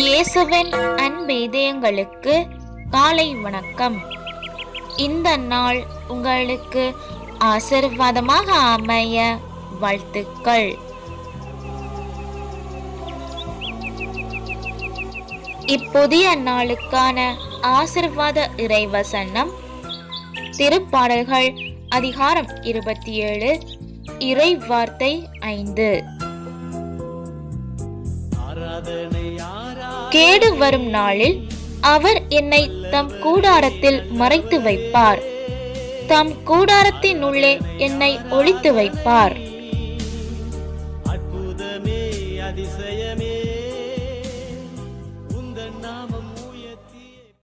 இயேசுவின் அன்பேதயங்களுக்கு காலை வணக்கம். இந்த நாள் உங்களுக்கு ஆசிர்வாதமாக அமைய வாழ்த்துக்கள். இப்புதிய நாளுக்கான ஆசிர்வாத இறைவசனம் திருப்பாடல்கள் அதிகாரம் இருபத்தி ஏழு இறை வார்த்தை ஐந்து. கேடு வரும் நாளில் அவர் என்னை தம் கூடாரத்தில் மறைத்து வைப்பார். தம் கூடாரத்தின் உள்ளே என்னை ஒழித்து வைப்பார். அதிசயமே உந்தன் நாமம்